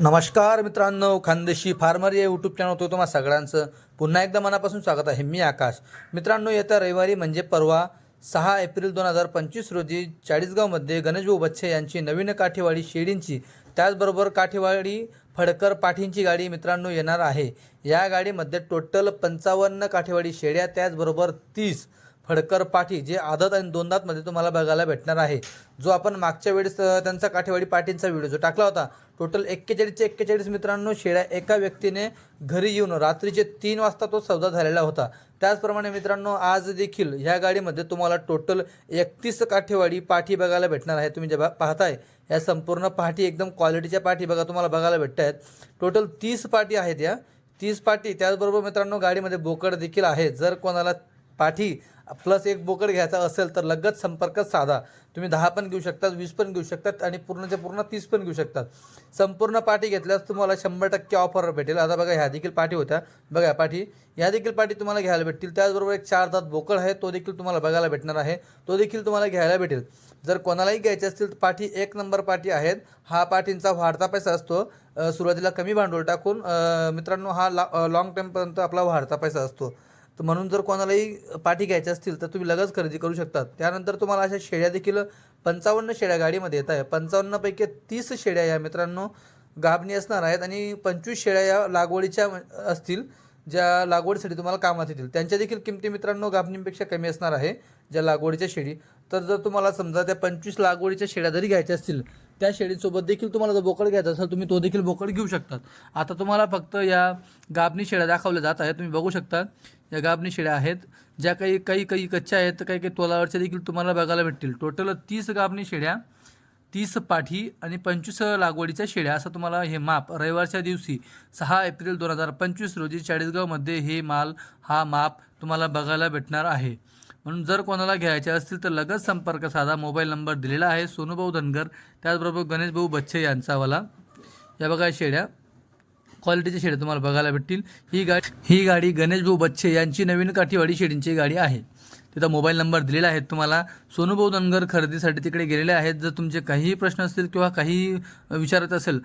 नमस्कार मित्रांनो खानदेशी फार्मर या यूट्यूब चॅनल होतो तुम्हा सगळ्यांचं पुन्हा एकदा मनापासून स्वागत आहे. मी आकाश. मित्रांनो येत्या रविवारी म्हणजे परवा सहा एप्रिल दोन हजार पंचवीस रोजी चाळीसगावमध्ये गणेशभाऊ बच्छे यांची नवीन काठेवाडी शेडींची त्याचबरोबर काठेवाडी फडकर पाठींची गाडी मित्रांनो येणार आहे. या गाडीमध्ये टोटल पंचावन्न काठेवाडी शेड्या त्याचबरोबर तीस फडकर पाठी जे आदत आणि दोनदातमध्ये तुम्हाला बघायला भेटणार आहे. जो आपण मागच्या वेळेस त्यांचा काठेवाडी पाठींचा व्हिडिओ जो टाकला होता टोटल एक्केचाळीसचे एक्केचाळीस मित्रांनो शेळ्या एका व्यक्तीने घरी येऊन रात्रीचे तीन वाजता तो सौदा झालेला होता. त्याचप्रमाणे मित्रांनो आज देखील ह्या गाडीमध्ये तुम्हाला टोटल एकतीस काठेवाडी पाठी बघायला भेटणार आहे. तुम्ही जे बा- पाहताय या संपूर्ण पाठी एकदम क्वालिटीच्या पाठी बघा तुम्हाला बघायला भेटत आहेत. टोटल तीस पाठी आहेत या. तीस पाठी त्याचबरोबर मित्रांनो गाडीमध्ये बोकड देखील आहे. जर कोणाला पाठी प्लस एक बोकड घ्यायचा असेल तर लगत संपर्क साधा. तुम्ही दहा पण घेऊ शकतात वीस पण घेऊ शकतात आणि पूर्णच्या पूर्ण तीस पण घेऊ शकतात. संपूर्ण पाठी घेतल्यास तुम्हाला शंभर टक्के ऑफर भेटेल. आता बघा ह्या देखील पाठी होत्या. बघा पाठी. ह्या देखील पाठी तुम्हाला घ्यायला भेटतील. त्याचबरोबर एक चार दात बोकड आहे तो देखील तुम्हाला बघायला भेटणार आहे. तो देखील तुम्हाला घ्यायला भेटेल. जर कोणालाही घ्यायचे असतील तर पाठी एक नंबर पाठी आहेत. हा पाठींचा वाढता पैसा असतो. सुरुवातीला कमी भांडवल टाकून मित्रांनो हा ला लाँग टाईमपर्यंत आपला वाढता पैसा असतो. तर म्हणून जर कोणालाही पाठी घ्यायच्या असतील तर तुम्ही लगेच खरेदी करू शकतात. त्यानंतर तुम्हाला अशा शेळ्या देखील पंचावन्न शेळ्या गाडीमध्ये येत आहे पंचावन्नपैकी तीस शेळ्या या मित्रांनो गाभणी असणार आहेत आणि पंचवीस शेळ्या या लागवडीच्या असतील ज्या लागवडीसाठी तुम्हाला कामात येतील. त्यांच्या देखील किमती मित्रांनो गाभणीपेक्षा कमी असणार आहे ज्या लागवडीच्या शेळी. तर जर तुम्हाला समजा त्या पंचवीस लागवडीच्या शेड्या जरी घ्यायच्या असतील त्या शेडीसोबत देखील तुम्हाला जर बोकड घ्यायचा असेल तुम्ही तो देखील बोकड घेऊ शकतात आता तुम्हाला फक्त या गाभणी शेळ्या दाखवल्या जात आहेत. तुम्ही बघू शकता या गाभणी शेळ्या आहेत. ज्या काही काही काही कच्च्या आहेत तर काही काही तोलावरच्या देखील तुम्हाला बघायला भेटतील. टोटल तीस गाभणी शेळ्या तीस पाठी आणि पंचवीस लागवडीच्या शेळ्या असं तुम्हाला हे माप रविवारच्या दिवशी सहा एप्रिल दोन हजार पंचवीस रोजी चाळीसगावमध्ये हे माल हा माप तुम्हाला बघायला भेटणार आहे. म्हणून जर कोणाला घ्यायचे असतील तर लगेच संपर्क साधा. मोबाईल नंबर दिलेला आहे सोनूभाऊ धनगर त्याचबरोबर गणेशभाऊ बच्छे यांचावाला. या बघा शेड्या. क्वालिटीच्या शेड्या तुम्हाला बघायला भेटतील. ही गाडी ही गाडी गणेशभाऊ बच्छे यांची नवीन काठीवाडी शेडींची गाडी आहे. तिथं मोबाईल नंबर दिलेला आहे तुम्हाला. सोनूभाऊ धनगर खरेदीसाठी तिकडे गेलेले आहेत. जर तुमचे काहीही प्रश्न असतील किंवा काही विचारत असेल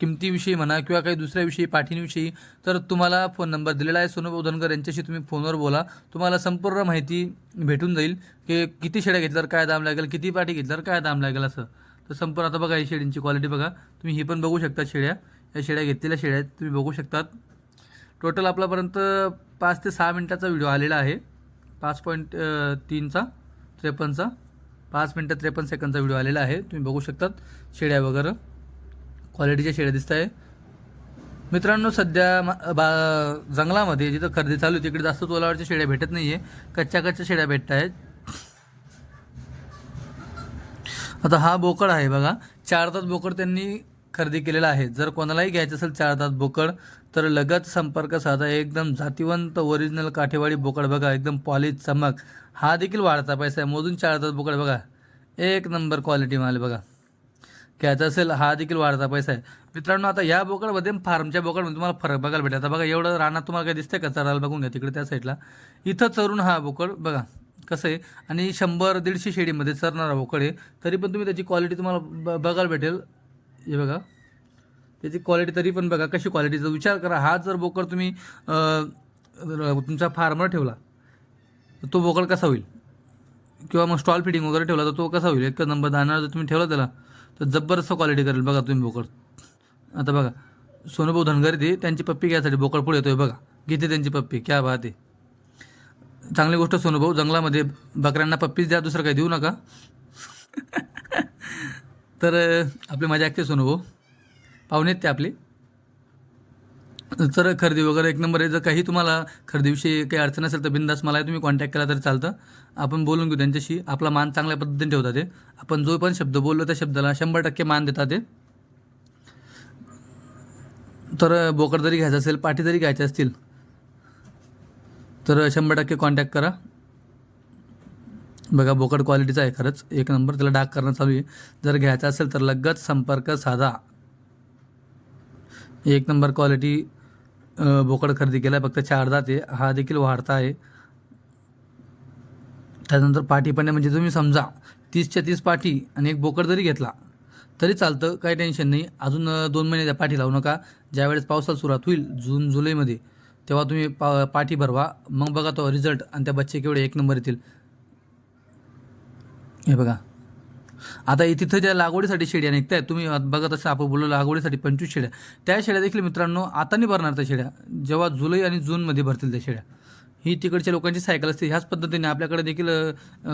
किमतीविषयी म्हणा किंवा काही दुसऱ्याविषयी पाठींविषयी तर तुम्हाला फोन नंबर दिलेला आहे. सोनूभाऊ धनगर यांच्याशी तुम्ही फोनवर बोला. तुम्हाला संपूर्ण माहिती भेटून जाईल की किती शेड्या घेतल्यावर काय दाम लागेल किती पाठी घेतल्यावर काय दाम लागेल असं. तर संपूर्ण आता बघा ही शेळींची क्वालिटी बघा. तुम्ही ही पण बघू शकता शेळ्या या शेळ्या घेतलेल्या शेळ्या आहेत. तुम्ही बघू शकतात. टोटल आपल्यापर्यंत पाच ते सहा मिनटाचा व्हिडिओ आलेला आहे. पाच पॉईंट तीनचा त्रेपन्नचा पाच मिनटं त्रेपन्न सेकंदचा व्हिडिओ आलेला आहे. तुम्ही बघू शकतात. शेळ्या वगैरे. क्वालिटीच्या शेड्या दिसत आहे मित्रांनो सध्या बा जंगलामध्ये जिथं खरेदी चालू आहे तिकडे जास्त तोलावरच्या शेळ्या भेटत नाही आहे कच्च्या कच्च्या शेळ्या भेटत आहेत आता हा बोकड आहे बघा. चार तास बोकड त्यांनी खरेदी केलेला आहे. जर कोणालाही घ्यायचं असेल चार दात बोकड तर लगत संपर्क साधा एकदम जातीवंत ओरिजिनल काठेवाडी बोकड बघा. एकदम पॉलिश चमक. हा देखील वाढता पैसा आहे. मोजून चार दात बोकड बघा. एक नंबर क्वालिटी माल बघा. घ्यायचा असेल हा देखील वाढता पैसा आहे. मित्रांनो आता या बोकडमध्ये फार्मच्या बोकडमध्ये तुम्हाला फरक बघायला भेटेल. आता बघा एवढं रानात तुम्हाला काय दिसतंय का? चराला बघून घ्या तिकडे त्या साईडला इथं चरून हा बोकड बघा. कसं आहे? आणि शंभर दीडशे शेडीमध्ये चरणारा बोकड आहे. तरी पण तुम्ही त्याची क्वालिटी तुम्हाला ब बघायला भेटेल. हे बघा. त्याची क्वालिटी तरी पण बघा कशी क्वालिटीचा विचार करा हा जर बोकड तुम्ही तुमचा फार्मर ठेवला तर तो बोकड कसा होईल? किंवा मग स्टॉल फिटिंग वगैरे ठेवला तर तो कसा होईल? एक नंबर दाना जर तुम्ही ठेवला त्याला तर जबरदस्त क्वालिटी करेल बघा तुम्ही बोकड. आता बघा सोनूभाऊ धनगर ते त्यांची पप्पी घ्यायसाठी बोकड पुढे येतोय बघा. घेते त्यांची पप्पी क्या बात आहे. चांगली गोष्ट सोनूभाऊ जंगलामध्ये बकऱ्यांना पप्पीच द्या दुसरं काही देऊ नका. तर आपले आपली मजा ऐकते सोनूभाऊ पाहुणे आहेत ते आपले. तर खरेदी वगैरे एक नंबर आहे. जर काही तुम्हाला खरेदीविषयी काही अडचण असेल तर बिंदास मला तुम्ही कॉन्टॅक्ट केला तरी चालतं. आपण बोलून घेऊ त्यांच्याशी. आपला मान चांगल्या पद्धतीने ठेवता ते. आपण जो पण शब्द बोललो त्या शब्दाला शंभर टक्के मान देतात ते. तर बोकड जरी घ्यायचं असेल पाठी जरी घ्यायचे असतील तर शंभर टक्के कॉन्टॅक्ट करा. बघा बोकड क्वालिटीचा आहे खरंच. एक नंबर त्याला डाग करणं चालू आहे. जर घ्यायचा असेल तर लगत संपर्क साधा. एक नंबर क्वालिटी बोकड खरेदी केला फक्त चार ते हा देखील वाढता आहे. त्यानंतर पाठी पण म्हणजे तुम्ही समजा तीसच्या तीस पाठी आणि एक बोकड जरी घेतला तरी चालतं काही टेन्शन नाही. अजून दोन महिने त्या पाठी लावू नका. ज्यावेळेस पावसाला सुरुवात होईल जून जुलैमध्ये तेव्हा तुम्ही पा पाठी भरवा. मग बघा तो रिझल्ट आणि त्या बच्चे केवढे एक नंबर येतील. हे बघा. आता तिथं ज्या लागवडीसाठी शेड्या निघत आहेत तुम्ही बघा बघत असं आपण बोललो लागवडीसाठी पंचवीस शेड्या. त्या शेड्या देखील मित्रांनो आता नाही भरणार त्या शेड्या. जेव्हा जुलै आणि जूनमध्ये भरतील त्या शेड्या. ही तिकडच्या लोकांची सायकल असते. ह्याच पद्धतीने आपल्याकडे देखील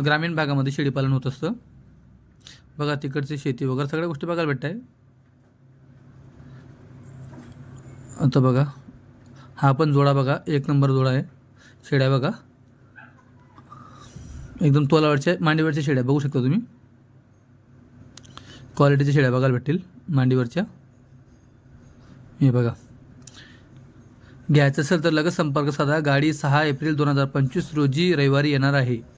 ग्रामीण भागामध्ये शेळीपालन होत असतं. बघा तिकडची शेती वगैरे सगळ्या गोष्टी बघायला भेटत आहे आता बघा. हा पण जोडा बघा. एक नंबर जोडा आहे. शेड्या बघा. एकदम तोलावरच्या मांडीवरच्या शेड्या बघू शकता तुम्ही. क्वालिटीच्या शेड्या बघायला भेटतील मांडीवरच्या. हे बघा. घ्यायचं असेल तर लगेच संपर्क साधा. गाडी सहा एप्रिल दोन हजार पंचवीस रोजी रविवारी येणार आहे.